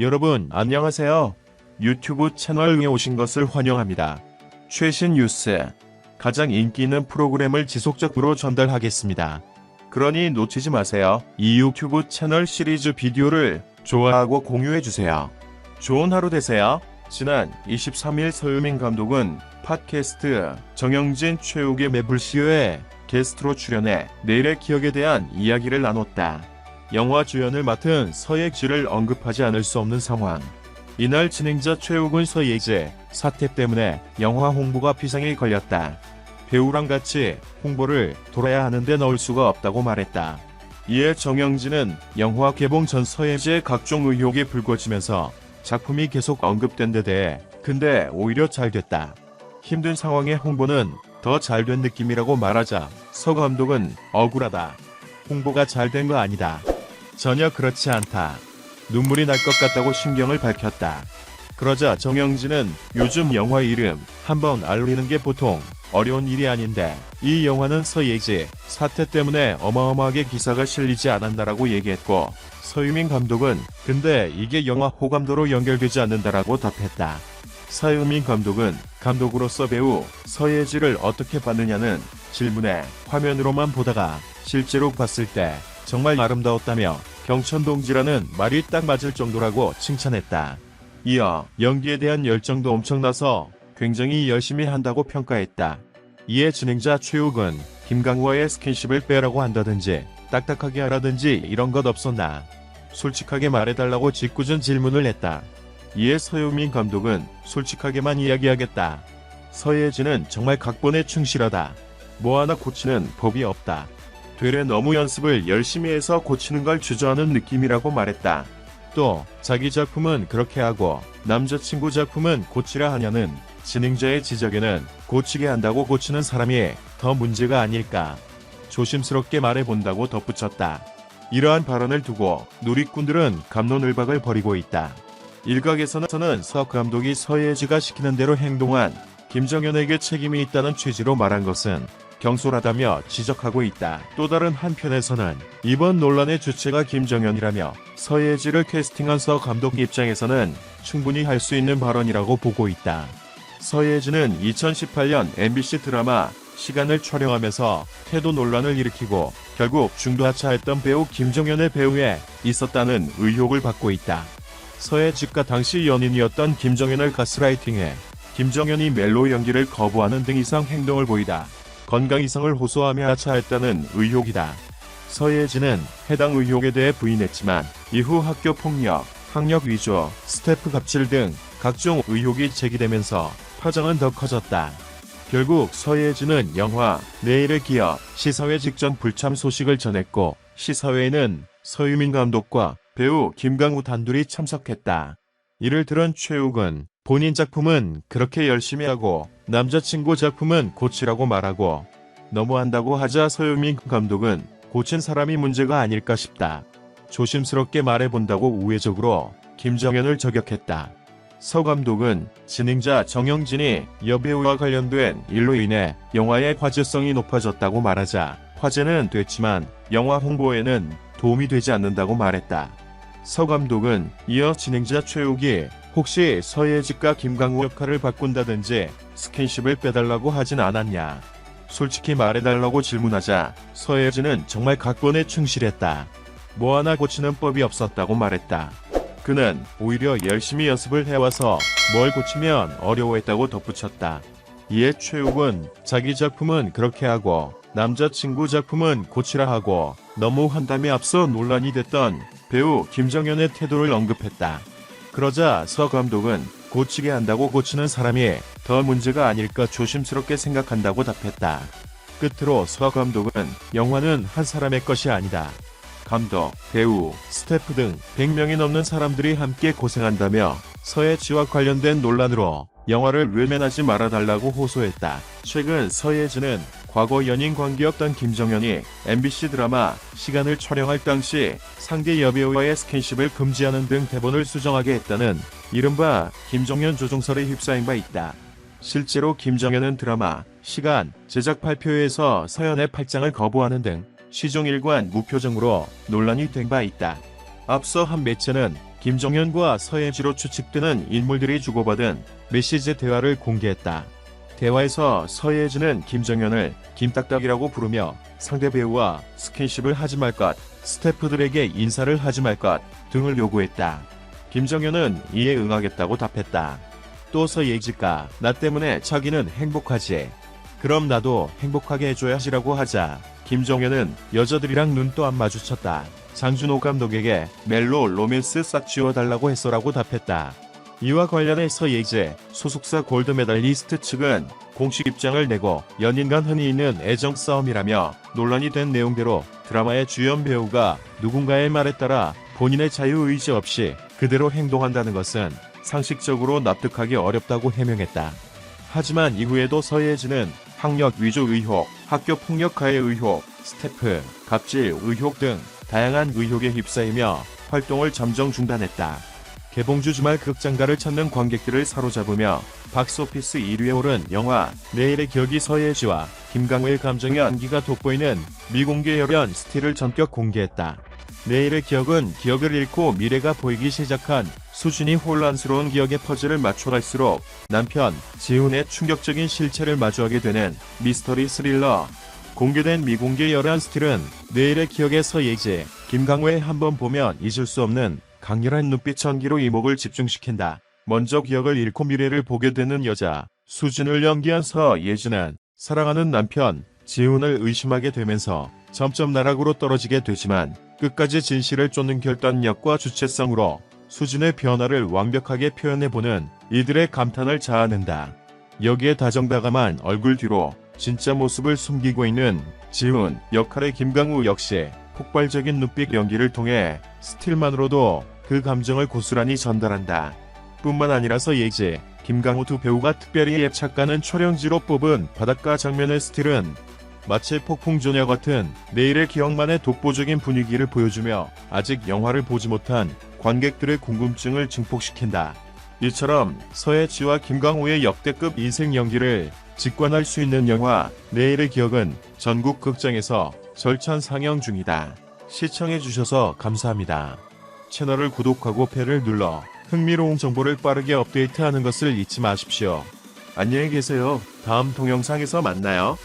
여러분 안녕하세요. 유튜브 채널에 오신 것을 환영합니다. 최신 뉴스, 가장 인기 있는 프로그램을 지속적으로 전달하겠습니다. 그러니 놓치지 마세요. 이 유튜브 채널 시리즈 비디오를 좋아하고 공유해주세요. 좋은 하루 되세요. 지난 23일 서유민 감독은 팟캐스트 정영진 최욱의 매불쇼에 게스트로 출연해 내일의 기억에 대한 이야기를 나눴다. 영화 주연을 맡은 서예지를 언급하지 않을 수 없는 상황. 이날 진행자 최욱은 서예지 사태 때문에 영화 홍보가 비상에 걸렸다. 배우랑 같이 홍보를 돌아야 하는데 넣을 수가 없다고 말했다. 이에 정영진은 영화 개봉 전 서예지의 각종 의혹이 불거지면서 작품이 계속 언급된 데 대해 근데 오히려 잘 됐다. 힘든 상황의 홍보는 더 잘 된 느낌이라고 말하자 서 감독은 억울하다. 홍보가 잘 된 거 아니다. 전혀 그렇지 않다. 눈물이 날 것 같다고 신경을 밝혔다. 그러자 정영진은 요즘 영화 이름 한번 알리는 게 보통 어려운 일이 아닌데 이 영화는 서예지 사태 때문에 어마어마하게 기사가 실리지 않았나라고 얘기했고 서유민 감독은 근데 이게 영화 호감도로 연결되지 않는다라고 답했다. 서유민 감독은 감독으로서 배우 서예지를 어떻게 봤느냐는 질문에 화면으로만 보다가 실제로 봤을 때 정말 아름다웠다며 경천동지라는 말이 딱 맞을 정도라고 칭찬했다. 이어 연기에 대한 열정도 엄청나서 굉장히 열심히 한다고 평가했다. 이에 진행자 최욱은 김강화의 스킨십을 빼라고 한다든지 딱딱하게 하라든지 이런 것 없었나. 솔직하게 말해달라고 짓궂은 질문을 했다. 이에 서유민 감독은 솔직하게만 이야기하겠다. 서예진은 정말 각본에 충실하다. 뭐 하나 고치는 법이 없다. 되레 너무 연습을 열심히 해서 고치는 걸 주저하는 느낌이라고 말했다. 또 자기 작품은 그렇게 하고 남자친구 작품은 고치라 하냐는 진행자의 지적에는 고치게 한다고 고치는 사람이 더 문제가 아닐까 조심스럽게 말해본다고 덧붙였다. 이러한 발언을 두고 누리꾼들은 감론을박을 벌이고 있다. 일각에서는 서 감독이 서예지가 시키는 대로 행동한 김정현에게 책임이 있다는 취지로 말한 것은 경솔하다며 지적하고 있다. 또 다른 한편에서는 이번 논란의 주체가 김정현이라며 서예지를 캐스팅한 서 감독 입장에서는 충분히 할 수 있는 발언이라고 보고 있다. 서예지는 2018년 MBC 드라마 시간을 촬영하면서 태도 논란을 일으키고 결국 중도하차했던 배우 김정현의 배우에 있었다는 의혹을 받고 있다. 서예지가 당시 연인이었던 김정현을 가스라이팅해 김정현이 멜로 연기를 거부하는 등 이상 행동을 보이다. 건강 이상을 호소하며 하차했다는 의혹이다. 서예진은 해당 의혹에 대해 부인했지만 이후 학교 폭력, 학력 위조, 스태프 갑질 등 각종 의혹이 제기되면서 파장은 더 커졌다. 결국 서예진은 영화 내일의 기억 시사회 직전 불참 소식을 전했고 시사회에는 서유민 감독과 배우 김강우 단둘이 참석했다. 이를 들은 최욱은 본인 작품은 그렇게 열심히 하고 남자친구 작품은 고치라고 말하고 너무한다고 하자 서유민 감독은 고친 사람이 문제가 아닐까 싶다. 조심스럽게 말해본다고 우회적으로 김정현을 저격했다. 서 감독은 진행자 정영진이 여배우와 관련된 일로 인해 영화의 화제성이 높아졌다고 말하자 화제는 됐지만 영화 홍보에는 도움이 되지 않는다고 말했다. 서 감독은 이어 진행자 최욱이 혹시 서예직과 김강우 역할을 바꾼다든지 스킨십을 빼달라고 하진 않았냐. 솔직히 말해달라고 질문하자 서예진은 정말 각본에 충실했다. 뭐 하나 고치는 법이 없었다고 말했다. 그는 오히려 열심히 연습을 해와서 뭘 고치면 어려워했다고 덧붙였다. 이에 최욱은 자기 작품은 그렇게 하고 남자친구 작품은 고치라 하고 너무 한담에 앞서 논란이 됐던 배우 김정현의 태도를 언급했다. 그러자 서 감독은 고치게 한다고 고치는 사람이 더 문제가 아닐까 조심스럽게 생각한다고 답했다. 끝으로 서 감독은 영화는 한 사람의 것이 아니다. 감독, 배우, 스태프 등 100명이 넘는 사람들이 함께 고생한다며 서예지와 관련된 논란으로 영화를 외면하지 말아달라고 호소했다. 최근 서예지는 과거 연인 관계였던 김정현이 MBC 드라마 시간을 촬영할 당시 상대 여배우와의 스킨십을 금지하는 등 대본을 수정하게 했다는 이른바 김정현 조종설에 휩싸인 바 있다. 실제로 김정현은 드라마 시간 제작 발표회에서 서연의 팔짱을 거부하는 등 시종일관 무표정으로 논란이 된 바 있다. 앞서 한 매체는 김정현과 서예지로 추측되는 인물들이 주고받은 메시지 대화를 공개했다. 대화에서 서예진은 김정현을 김딱딱이라고 부르며 상대 배우와 스킨십을 하지 말 것, 스태프들에게 인사를 하지 말 것 등을 요구했다. 김정현은 이에 응하겠다고 답했다. 또 서예지가 나 때문에 자기는 행복하지. 그럼 나도 행복하게 해줘야지라고 하자 김정현은 여자들이랑 눈도 안 마주쳤다. 장준호 감독에게 멜로 로맨스 싹 지워달라고 했어라고 답했다. 이와 관련해서 예제 소속사 골드메달리스트 측은 공식 입장을 내고 연인 간 흔히 있는 애정 싸움이라며 논란이 된 내용대로 드라마의 주연 배우가 누군가의 말에 따라 본인의 자유 의지 없이 그대로 행동한다는 것은 상식적으로 납득하기 어렵다고 해명했다. 하지만 이후에도 서예진은 학력 위조 의혹, 학교 폭력 가해 의혹, 스태프, 갑질 의혹 등 다양한 의혹에 휩싸이며 활동을 잠정 중단했다. 개봉주 주말 극장가를 찾는 관객들을 사로잡으며 박스오피스 1위에 오른 영화 내일의 기억이 서예지와 김강우의 감정의 안기가 돋보이는 미공개 열연 스틸을 전격 공개했다. 내일의 기억은 기억을 잃고 미래가 보이기 시작한 수준이 혼란스러운 기억의 퍼즐을 맞춰갈수록 남편 지훈의 충격적인 실체를 마주하게 되는 미스터리 스릴러. 공개된 미공개 열한 스틸은 내일의 기억에서 예지 김강우의 한번 보면 잊을 수 없는 강렬한 눈빛 전기로 이목을 집중시킨다. 먼저 기억을 잃고 미래를 보게 되는 여자 수진을 연기한 서예진은 사랑하는 남편 지훈을 의심하게 되면서 점점 나락으로 떨어지게 되지만 끝까지 진실을 쫓는 결단력과 주체성으로 수진의 변화를 완벽하게 표현해보는 이들의 감탄을 자아낸다. 여기에 다정다감한 얼굴 뒤로 진짜 모습을 숨기고 있는 지훈 역할의 김강우 역시 폭발적인 눈빛 연기를 통해 스틸만으로도 그 감정을 고스란히 전달한다. 뿐만 아니라서 예지, 김강우 두 배우가 특별히 앱착가는 촬영지로 뽑은 바닷가 장면의 스틸은 마치 폭풍조녀 같은 내일의 기억만의 독보적인 분위기를 보여주며 아직 영화를 보지 못한 관객들의 궁금증을 증폭시킨다. 이처럼 서예지와 김강호의 역대급 인생 연기를 직관할 수 있는 영화 내일의 기억은 전국 극장에서 절찬 상영 중이다. 시청해주셔서 감사합니다. 채널을 구독하고 배를 눌러 흥미로운 정보를 빠르게 업데이트하는 것을 잊지 마십시오. 안녕히 계세요. 다음 동영상에서 만나요.